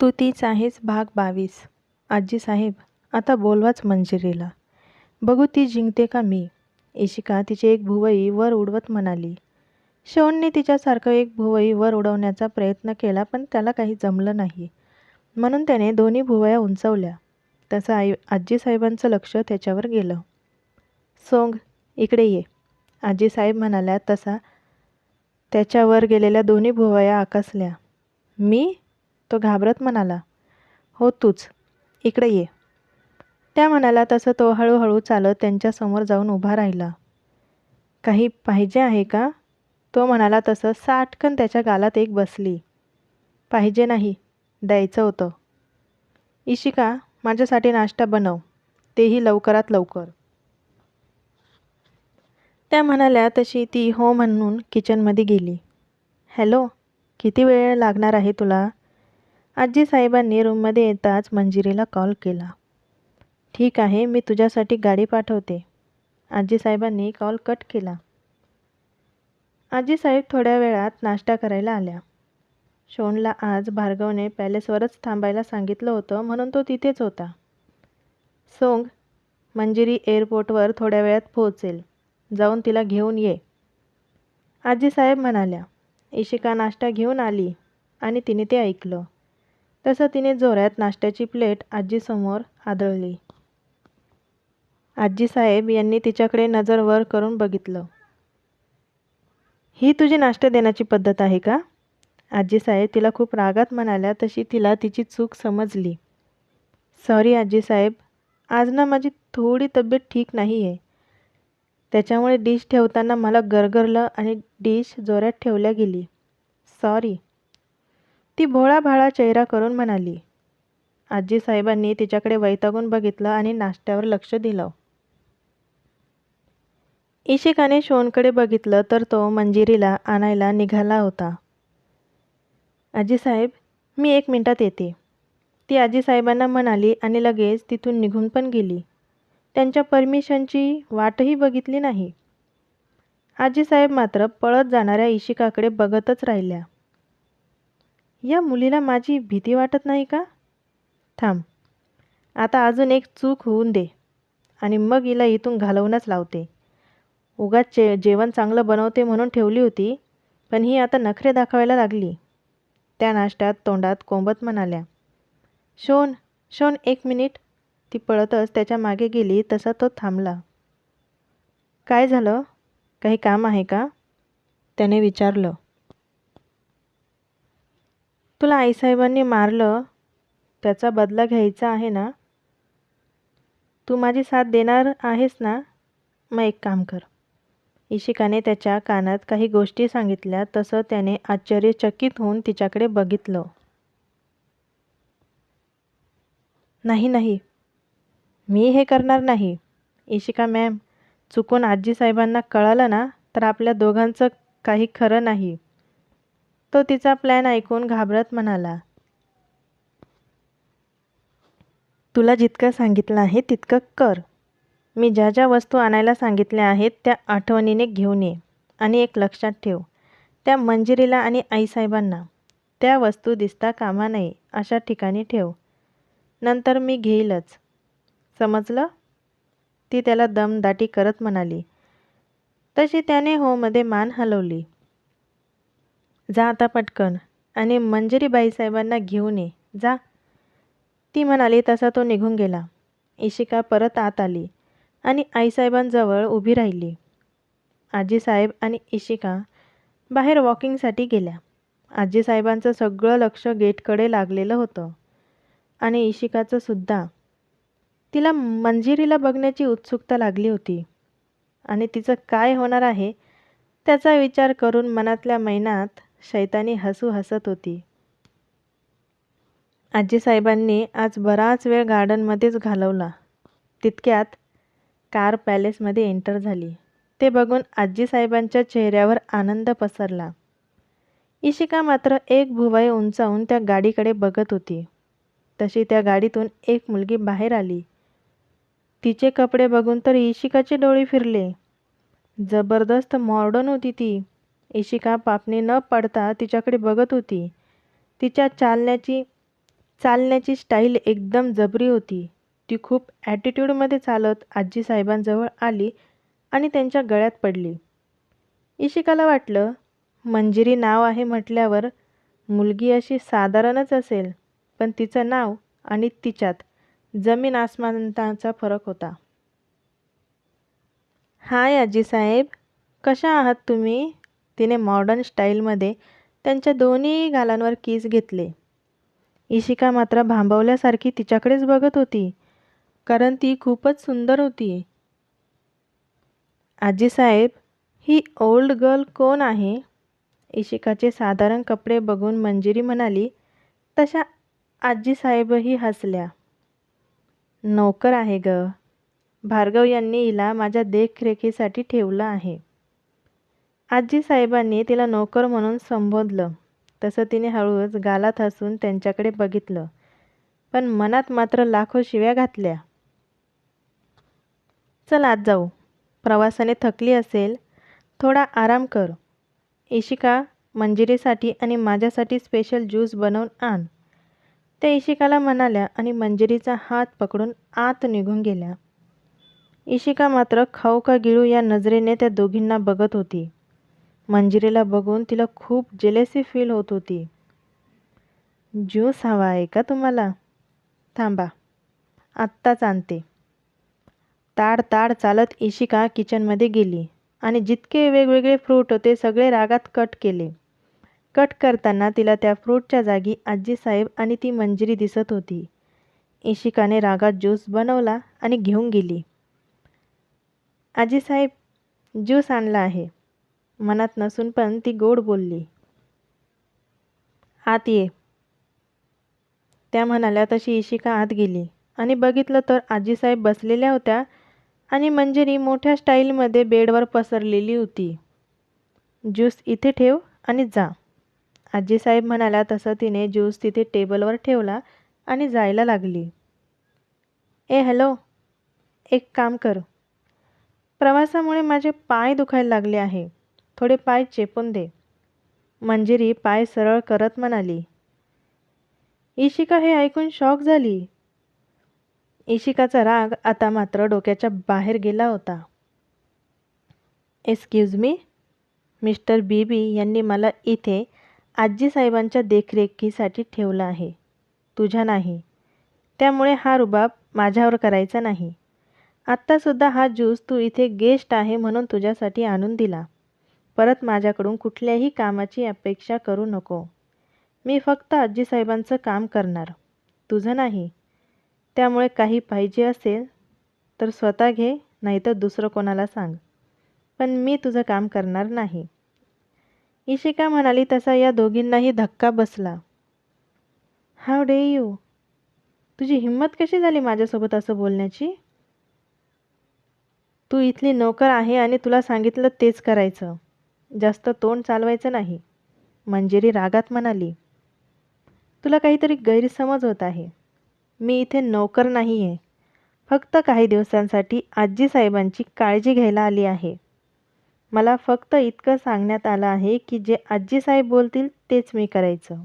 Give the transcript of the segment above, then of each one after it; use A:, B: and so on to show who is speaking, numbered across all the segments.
A: तू तीच आहेस भाग बावीस. आजीसाहेब आता बोलवाच मंजिरीला. बघू ती जिंकते का मी? इशिका तिची एक भुवई वर उडवत म्हणाली. शौनने तिच्यासारखं एक भुवई वर उडवण्याचा प्रयत्न केला पण त्याला काही जमलं नाही. म्हणून त्याने दोन्ही भुवया उंचवल्या. तसं आई आजीसाहेबांचं लक्ष त्याच्यावर गेलं. सोंग इकडे ये. आजीसाहेब म्हणाल्या तसा त्याच्यावर गेलेल्या दोन्ही भुवया आकासल्या. मी? तो घाबरत म्हणाला हो तूच इकडे ये. त्या म्हणाला तसं तो हळूहळू चालत त्यांच्यासमोर जाऊन उभा राहिला. काही पाहिजे आहे का? तो म्हणाला तसं साटकन त्याच्या गालात एक बसली. पाहिजे नाही द्यायचं होतं. इशिका माझ्यासाठी नाश्ता बनव तेही लवकरात लवकर. त्या म्हणाल्या तशी ती हो म्हणून किचनमध्ये गेली. हॅलो किती वेळ लागणार आहे तुला? आजी साहेबांनी रूममध्ये येताच मंजिरीला कॉल केला. ठीक आहे मी तुझ्यासाठी गाडी पाठवते. आजी साहेबांनी कॉल कट केला. आजीसाहेब थोड्या वेळात नाश्ता करायला आल्या. शोनला आज भार्गवने पॅलेसवरच थांबायला सांगितलं होतं म्हणून तो तिथेच होता. सोंग मंजिरी एअरपोर्टवर थोड्या वेळात पोहोचेल. जाऊन तिला घेऊन ये. आजीसाहेब म्हणाल्या. इशिका नाश्ता घेऊन आली आणि तिने ते ऐकलं. तसं तिने जोरात नाश्त्याची प्लेट आजीसमोर आदळली आजीसाहेब यांनी तिच्याकडे नजर वर करून बघितलं. ही तुझी नाश्ता देण्याची पद्धत आहे का? आजीसाहेब तिला खूप रागात म्हणाल्या तशी तिला तिची चूक समजली. सॉरी आजीसाहेब आज ना माझी थोडी तब्येत ठीक नाही आहे त्याच्यामुळे डिश ठेवताना मला गरगरलं आणि डिश जोऱ्यात ठेवल्या गेली. सॉरी. ती भोळाभाळा चेहरा करून म्हणाली आजीसाहेबांनी तिच्याकडे वैतागून बघितलं आणि नाश्त्यावर लक्ष दिलं. इशिकाने शोनकडे बघितलं तर तो मंजिरीला आणायला निघाला होता. आजीसाहेब मी एक मिनटात येते. ती आजीसाहेबांना म्हणाली आणि लगेच तिथून निघून पण गेली. त्यांच्या परमिशनची वाटही बघितली नाही. आजीसाहेब मात्र पळत जाणाऱ्या इशिकाकडे बघतच राहिल्या. या मुलीला माझी भीती वाटत नाही का? थांब. आता अजून एक चूक होऊन दे. आणि मग हिला इथून घालवूनच लावते. उगाच चे जेवण चांगलं बनवते म्हणून ठेवली होती पण ही आता नखरे दाखवायला लागली. त्या नाश्त्यात तोंडात कोंबत म्हणाल्या शोन शोन एक मिनिट. ती पळतच त्याच्यामागे गेली तसा तो थांबला. काय झालं? काही काम आहे का? त्याने विचारलं. तुला आईसाहेबांनी मारलं त्याचा बदला घ्यायचा आहे ना? तू माझी साथ देणार आहेस ना? मग एक काम कर. इशिकाने त्याच्या कानात काही गोष्टी सांगितल्या तसं त्याने आश्चर्यचकित होऊन तिच्याकडे बघितलं. नाही नाही. मी हे करणार नाही. इशिका मॅम चुकून आजी साहेबांना कळालं ना तर आपल्या दोघांचं काही खरं नाही. तो तिचा प्लॅन ऐकून घाबरत म्हणाला तुला जितकं सांगितलं आहे तितकं कर. मी ज्या ज्या वस्तू आणायला सांगितल्या आहेत त्या आठवणीने घेऊन ये आणि एक लक्षात ठेव त्या मंजिरीला आणि आईसाहेबांना. त्या वस्तू दिसता कामा नये अशा ठिकाणी ठेव. नंतर मी घेईलच. समजलं? ती त्याला दमदाटी करत म्हणाली. तशी त्याने होमध्ये मान हलवली. जा आता पटकन. आणि मंजिरी बाईसाहेबांना घेऊन ये. जा. ती म्हणाली तसा तो निघून गेला. इशिका परत आत आली आणि आईसाहेबांजवळ उभी राहिली. आजीसाहेब आणि इशिका बाहेर वॉकिंगसाठी गेल्या. आजीसाहेबांचं सगळं लक्ष गेटकडे लागलेलं होतं. आणि इशिकाचं सुद्धा. तिला मंजिरीला बघण्याची उत्सुकता लागली होती. आणि तिचं काय होणार आहे त्याचा विचार करून मनातल्या मैनात शैतानी हसू हसत होती. आजीसाहेबांनी आज बराच वेळ गार्डनमध्येच घालवला. तितक्यात कार पॅलेसमध्ये एंटर झाली. ते बघून आजीसाहेबांच्या चेहऱ्यावर आनंद पसरला. इशिका मात्र एक भुवाई उंचावून त्या गाडीकडे बघत होती. तशी त्या गाडीतून एक मुलगी बाहेर आली. तिचे कपडे बघून तर इशिकाचे डोळे फिरले. जबरदस्त मॉडर्न होती ती. इशिका पापणी न पडता तिच्याकडे बघत होती. तिच्या चालण्याची चालण्याची स्टाईल एकदम जबरी होती. ती खूप ॲटिट्यूडमध्ये चालत आजी साहेबांजवळ आली आणि त्यांच्या गळ्यात पडली. इशिकाला वाटलं मंजिरी नाव आहे म्हटल्यावर मुलगी अशी साधारणच असेल पण तिचं नाव आणि तिच्यात जमीन आसमानाचा फरक होता. हाय आजीसाहेब कशा आहात तुम्ही? तिने मॉडर्न स्टाईलमध्ये त्यांच्या दोन्ही गालांवर किस घेतले. इशिका मात्र भांबवल्यासारखी तिच्याकडेच बघत होती कारण ती खूपच सुंदर होती. आजीसाहेब ही ओल्ड गर्ल कोण आहे? इशिकाचे साधारण कपडे बघून मंजिरी म्हणाली तशा आजीसाहेबही हसल्या. नोकर आहे ग. भार्गव यांनी हिला माझ्या देखरेखीसाठी ठेवलं आहे. आजीसाहेबांनी तिला नोकर म्हणून संबोधलं. तसं तिने हळूच गालात हसून त्यांच्याकडे बघितलं. पण मनात मात्र लाखो शिव्या घातल्या. चल आज जाऊ. प्रवासाने थकली असेल. थोडा आराम कर. इशिका मंजिरीसाठी आणि माझ्यासाठी स्पेशल ज्यूस बनवून आण. त्या इशिकाला म्हणाल्या आणि मंजिरीचा हात पकडून आत निघून गेल्या. इशिका मात्र खाऊ का गिळू या नजरेने त्या दोघींना बघत होती. मंजिरीला बघून तिला खूप जेलेसी फील होत होती. ज्यूस हवा आहे का तुम्हाला? थांबा. आत्ताच आणते. ताड ताड चालत इशिका किचनमध्ये गेली आणि जितके वेगवेगळे फ्रूट होते सगळे रागात कट केले. कट करताना तिला त्या फ्रूटच्या जागी आजीसाहेब आणि ती मंजिरी दिसत होती. इशिकाने रागात ज्यूस बनवला आणि घेऊन गेली. आजीसाहेब ज्यूस आणला आहे. मनात नसून पण ती गोड बोलली. आत ये. त्या म्हणाल्या तशी इशिका आत गेली आणि बघितलं तर आजीसाहेब बसलेल्या होत्या आणि मंजिरी मोठ्या स्टाईलमध्ये बेडवर पसरलेली होती. ज्यूस इथे ठेव आणि जा. आजीसाहेब म्हणाल्या तसं तिने ज्यूस तिथे टेबलवर ठेवला आणि जायला लागली. ए हॅलो एक काम कर. प्रवासामुळे माझे पाय दुखायला लागले आहे. थोडे पाय चेपून दे. मंजिरी पाय सरळ करत म्हणाली. इशिका हे ऐकून शॉक झाली. इशिकाचा राग आता मात्र डोक्याच्या बाहेर गेला होता. एक्सक्यूज मी मिस्टर बीबी यांनी मला इथे आजीसाहेबांच्या देखरेखीसाठी ठेवलं आहे. तुझ्या नाही. त्यामुळे हा रुबाब माझ्यावर करायचा नाही. आत्तासुद्धा हा ज्यूस तू इथे गेस्ट आहे म्हणून तुझ्यासाठी आणून दिला. परत माझ्याकडून कुठल्याही कामाची अपेक्षा करू नको. मी फक्त आजीसाहेबांचं काम करणार. तुझं नाही. त्यामुळे काही पाहिजे असेल तर स्वतः घे नाहीतर दुसरं कोणाला सांग. पण मी तुझं काम करणार नाही. इशिका म्हणाली तसा या दोघींनाही धक्का बसला. हाव डे यू तुझी हिंमत कशी झाली माझ्यासोबत असं बोलण्याची? तू इथली नोकर आहे आणि तुला सांगितलं तेच करायचं. जास्त तोंड चालवायचं नाही. मंजिरी रागात म्हणाली तुला काहीतरी गैरसमज होत आहे. मी इथे नोकर नाही आहे फक्त काही दिवसांसाठी आजीसाहेबांची काळजी घ्यायला आली आहे. मला फक्त इतकं सांगण्यात आलं आहे की जे आजीसाहेब बोलतील तेच मी करायचं.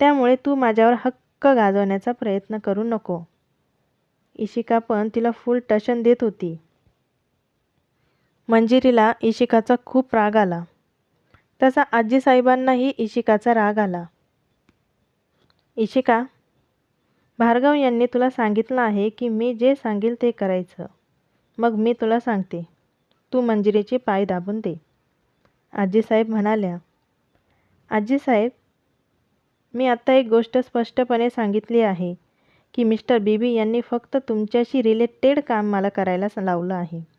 A: त्यामुळे तू माझ्यावर हक्क गाजवण्याचा प्रयत्न करू नको. इशिका पण तिला फुल टशन देत होती. मंजिरीला इशिकाचा खूप राग आला. तसा आजीसाहेबांनाही इशिकाचा राग आला. इशिका भार्गव यांनी तुला सांगितलं आहे की मी जे सांगेल ते करायचं. मग मी तुला सांगते. तू मंजिरीचे पाय दाबून दे. आजीसाहेब म्हणाल्या आजीसाहेब मी आत्ता एक गोष्ट स्पष्टपणे सांगितली आहे की मिस्टर बीबी यांनी फक्त तुमच्याशी रिलेटेड काम मला करायला लावलं आहे.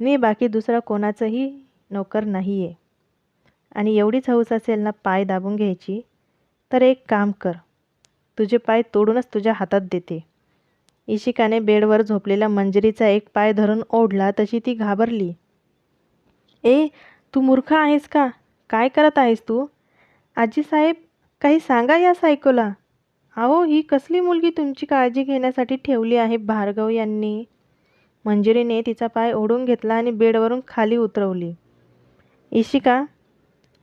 A: मी बाकी दुसरा कोणाचंही नोकर नाही आहे आणि एवढीच हौस असेल ना पाय दाबून घ्यायची तर एक काम कर. तुझे पाय तोडूनच तुझ्या हातात देते. इशिकाने बेडवर झोपलेला मंजरीचा एक पाय धरून ओढला तशी ती घाबरली. ए तू मूर्ख आहेस का? काय करत आहेस तू? आजीसाहेब काही सांगा या सायकोला. अहो ही कसली मुलगी तुमची काळजी घेण्यासाठी ठेवली आहे भार्गव यांनी? मंजिरीने तिचा पाय ओढून घेतला आणि बेडवरून खाली उतरवली. इशिका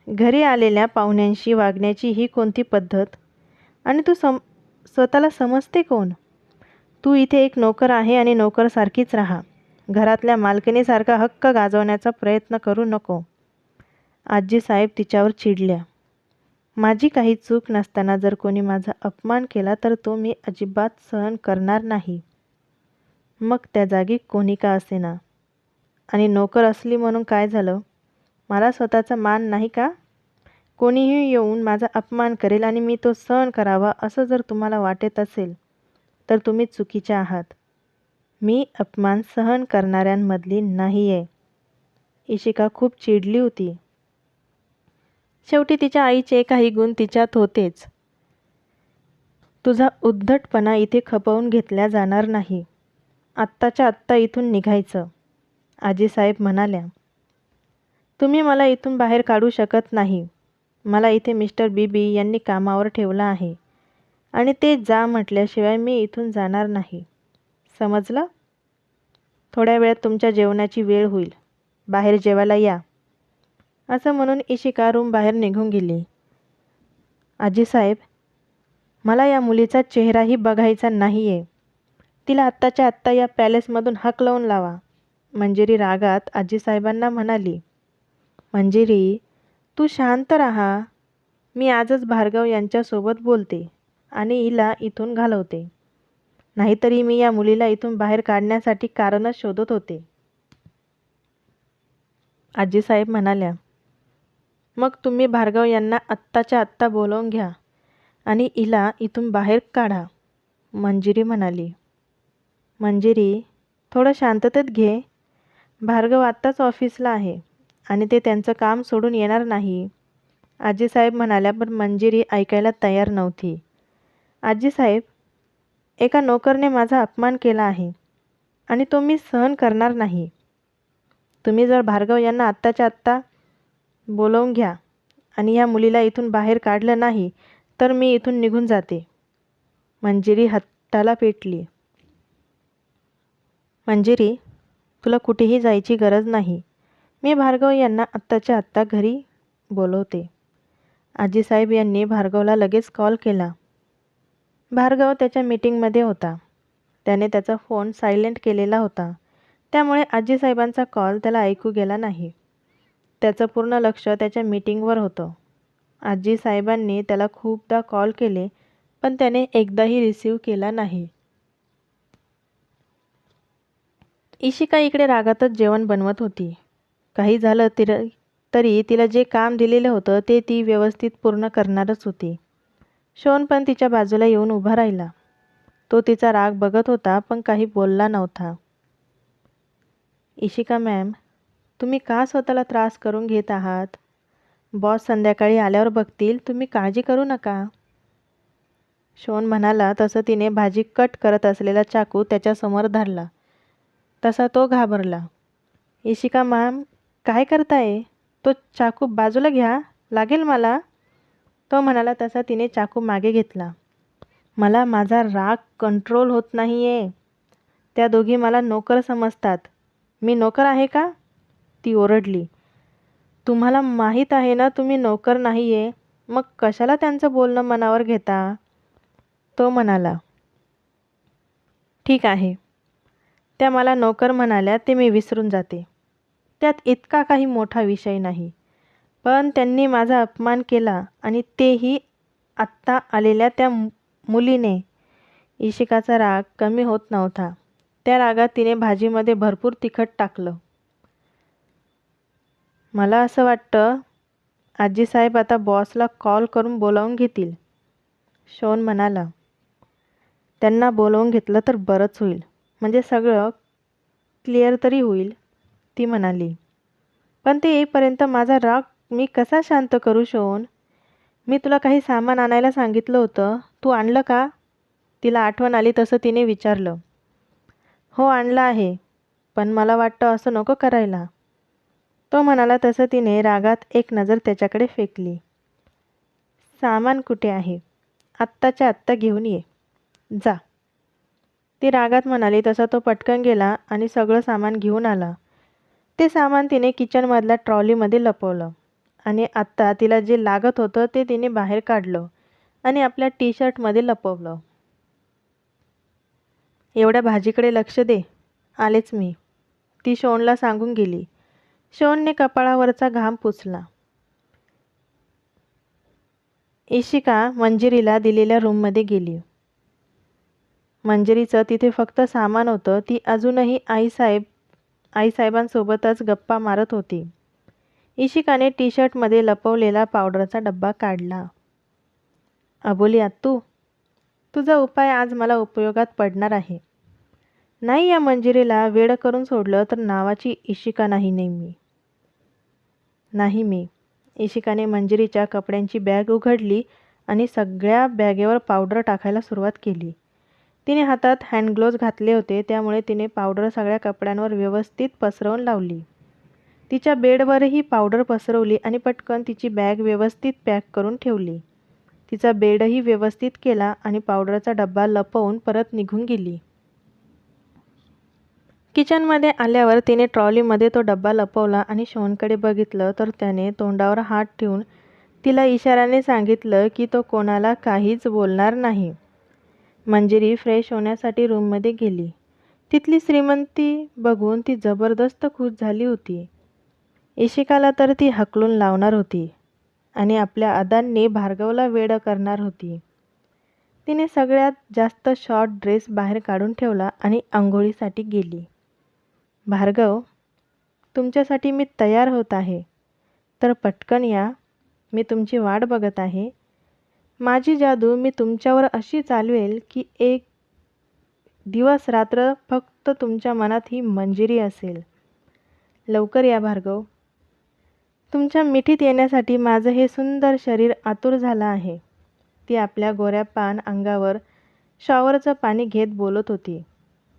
A: घरी आलेल्या पाहुण्यांशी वागण्याची ही कोणती पद्धत? आणि तू सम स्वतःला समजते कोण? तू इथे एक नोकर आहे आणि नोकरसारखीच राहा. घरातल्या मालकिनीसारखा हक्क गाजवण्याचा प्रयत्न करू नको. आजीसाहेब तिच्यावर चिडल्या. माझी काही चूक नसताना जर कोणी माझा अपमान केला तर तो मी अजिबात सहन करणार नाही. मग त्या जागी कोणी का असेना? आणि नोकर असली म्हणून काय झालं? मला स्वतःचा मान नाही का? कोणीही येऊन माझा अपमान करेल आणि मी तो सहन करावा असं जर तुम्हाला वाटत असेल तर तुम्ही चुकीच्या आहात. मी अपमान सहन करणाऱ्यांमधली नाही आहे इशिका खूप चिडली होती. शेवटी तिच्या आईचे काही गुण तिच्यात होतेच. तुझा उद्धटपणा इथे खपवून घेतल्या जाणार नाही. आत्ताच्या आत्ता इथून निघायचं. आजीसाहेब म्हणाल्या तुम्ही मला इथून बाहेर काढू शकत नाही. मला इथे मिस्टर बीबी यांनी कामावर ठेवलं आहे आणि ते जा म्हटल्याशिवाय मी इथून जाणार नाही. समजलं? थोड्या वेळात तुमच्या जेवणाची वेळ होईल. बाहेर जेवायला या. असं म्हणून इशिका रूम बाहेर निघून गेली. आजीसाहेब मला या मुलीचा चेहराही बघायचा नाही आहे तिला आत्ताच्या आत्ता या पॅलेसमधून लावून लावा. मंजिरी रागात आजीसाहेबांना म्हणाली मंजिरी तू शांत राहा. मी आजच भार्गव यांच्यासोबत बोलते आणि हिला इथून घालवते. नाहीतरी मी या मुलीला इथून बाहेर काढण्यासाठी कारणच शोधत होते. आजीसाहेब म्हणाल्या मग तुम्ही भार्गव यांना आत्ताच्या आत्ता बोलवून घ्या आणि हिला इथून बाहेर काढा. मंजिरी म्हणाली मंजिरी थोडं शांततेत घे. भार्गव आत्ताच ऑफिसला आहे आणि ते त्यांचं काम सोडून येणार नाही. आजीसाहेब म्हणाल्या पण मंजिरी ऐकायला तयार नव्हती. आजीसाहेब एका नोकरने माझा अपमान केला आहे आणि तो मी सहन करणार नाही. तुम्ही जर भार्गव यांना आत्ताच्या आत्ता बोलवून घ्या आणि ह्या मुलीला इथून बाहेर काढलं नाही तर मी इथून निघून जाते. मंजिरी हत्ताला पेटली. मंजिरी तुला कुठेही जायची गरज नाही. मी भार्गव यांना आत्ताच्या आत्ता घरी बोलवते. आजीसाहेब यांनी भार्गवला लगेच कॉल केला. भार्गव त्याच्या मीटिंगमध्ये होता. त्याने त्याचा फोन सायलेंट केलेला होता. त्यामुळे आजीसाहेबांचा कॉल त्याला ऐकू गेला नाही. त्याचं पूर्ण लक्ष त्याच्या मीटिंगवर होतं. आजीसाहेबांनी त्याला खूपदा कॉल केले पण त्याने एकदाही रिसीव केला नाही. इशिका इकडे रागातच जेवण बनवत होती. काही झालं तिर तरी तिला जे काम दिलेलं होतं ते ती व्यवस्थित पूर्ण करणारच होती. शोन पण तिच्या बाजूला येऊन उभा राहिला. तो तिचा राग बघत होता पण काही बोलला नव्हता. इशिका मॅम तुम्ही का स्वतःला त्रास करून घेत आहात? बॉस संध्याकाळी आल्यावर बघतील तुम्ही काळजी करू नका. शोन म्हणाला तसं तिने भाजी कट करत असलेला चाकू त्याच्यासमोर धरला. तसा तो घाबरला. इशिका मॅम काय करताय? तो चाकू बाजूला घ्या लागेल मला. तो म्हणाला तसा तिने चाकू मागे घेतला. मला माझा राग कंट्रोल होत नाही आहे त्या दोघी मला नोकर समजतात. मी नोकर आहे का? ती ओरडली. तुम्हाला माहीत आहे ना तुम्ही नोकर नाही आहे मग कशाला त्यांचं बोलणं मनावर घेता? तो म्हणाला. ठीक आहे. त्या मला नोकर म्हणाल्या ते मी विसरून जाते. त्यात इतका काही मोठा विषय नाही. पण त्यांनी माझा अपमान केला आणि तेही आत्ता आलेल्या त्या मुलीने. इशिकाचा राग कमी होत नव्हता. त्या रागात तिने भाजीमध्ये भरपूर तिखट टाकलं. मला असं वाटतं आजीसाहेब आता बॉसला कॉल करून बोलावून घेतील. शोन म्हणाला त्यांना बोलवून घेतलं तर बरंच होईल. म्हणजे सगळं क्लिअर तरी होईल ती म्हणाली. पण ते येईपर्यंत माझा राग मी कसा शांत करू शोन? मी तुला काही सामान आणायला सांगितलं होतं. तू आणलं का? तिला आठवण आली तसं तिने विचारलं. हो आणलं आहे पण मला वाटतं असं नको करायला. तो म्हणाला तसं तिने रागात एक नजर त्याच्याकडे फेकली. सामान कुठे आहे? आत्ताच्या आत्ता घेऊन ये. जा. ती रागात म्हणाली तसा तो पटकन गेला आणि सगळं सामान घेऊन आला. ते सामान तिने किचनमधल्या ट्रॉलीमध्ये लपवलं आणि आत्ता तिला जे लागत होतं ते तिने बाहेर काढलं आणि आपल्या टी शर्टमध्ये लपवलं. एवढ्या भाजीकडे लक्ष दे. आलेच मी. ती शोनला सांगून गेली. शोनने कपाळावरचा घाम पुसला. इशिका मंजिरीला दिलेल्या रूममध्ये गेली. मंजिरीचं तिथे फक्त सामान होतं ती अजूनही आईसाहेब आईसाहेबांसोबतच गप्पा मारत होती. इशिकाने टी शर्टमध्ये लपवलेला पावडरचा डब्बा काढला. अबोली आत्तू तुझा उपाय आज मला उपयोगात पडणार आहे. नाही या मंजिरीला वेड करून सोडलं तर नावाची इशिका नाही नेहमी. नाही मी. इशिकाने मंजिरीच्या कपड्यांची बॅग उघडली आणि सगळ्या बॅगेवर पावडर टाकायला सुरुवात केली. तिने हातात हँडग्लोव्ज घातले होते त्यामुळे तिने पावडर सगळ्या कपड्यांवर व्यवस्थित पसरवून लावली. तिच्या बेडवरही पावडर पसरवली आणि पटकन तिची बॅग व्यवस्थित पॅक करून ठेवली. तिचा बेडही व्यवस्थित केला आणि पावडरचा डब्बा लपवून परत निघून गेली. किचनमध्ये आल्यावर तिने ट्रॉलीमध्ये तो डब्बा लपवला आणि शोनकडे बघितलं तर त्याने तोंडावर हात ठेवून तिला इशाऱ्याने सांगितलं की तो कोणाला काहीच बोलणार नाही. म्हणजे मंजिरी फ्रेश होण्यासाठी रूममध्ये गेली. तिथली श्रीमंती बघून ती जबरदस्त खुश झाली होती. इशिकाला तर ती हकलून लावणार होती आणि आपल्या अदांनी भार्गवला वेळ करणार होती. तिने सगळ्यात जास्त शॉर्ट ड्रेस बाहेर काढून ठेवला आणि आंघोळीसाठी गेली. भार्गव तुमच्यासाठी मी तयार होत आहे. तर पटकन या. मी तुमची वाट बघत आहे. माझी जादू मी तुमच्यावर अशी चालवेल की एक दिवस रात्र फक्त तुमच्या मनात ही मंजिरी असेल. लवकर या भार्गव. तुमच्या मिठीत येण्यासाठी माझं हे सुंदर शरीर आतुर झालं आहे. ती आपल्या गोऱ्या पान अंगावर शॉवरचं पाणी घेत बोलत होती.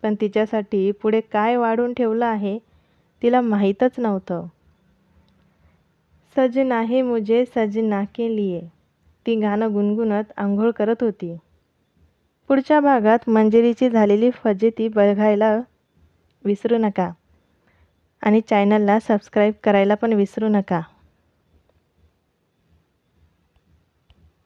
A: पण तिच्यासाठी पुढे काय वाढून ठेवलं आहे तिला माहीतच नव्हतं. सजना हे मुझे सजना के लिए. ती गाणं गुणगुणत आंघोळ करत होती. पुढच्या भागात मंजिरीची झालेली फजिती बघायला विसरू नका. आणि चॅनलला सबस्क्राईब करायला पण विसरू नका.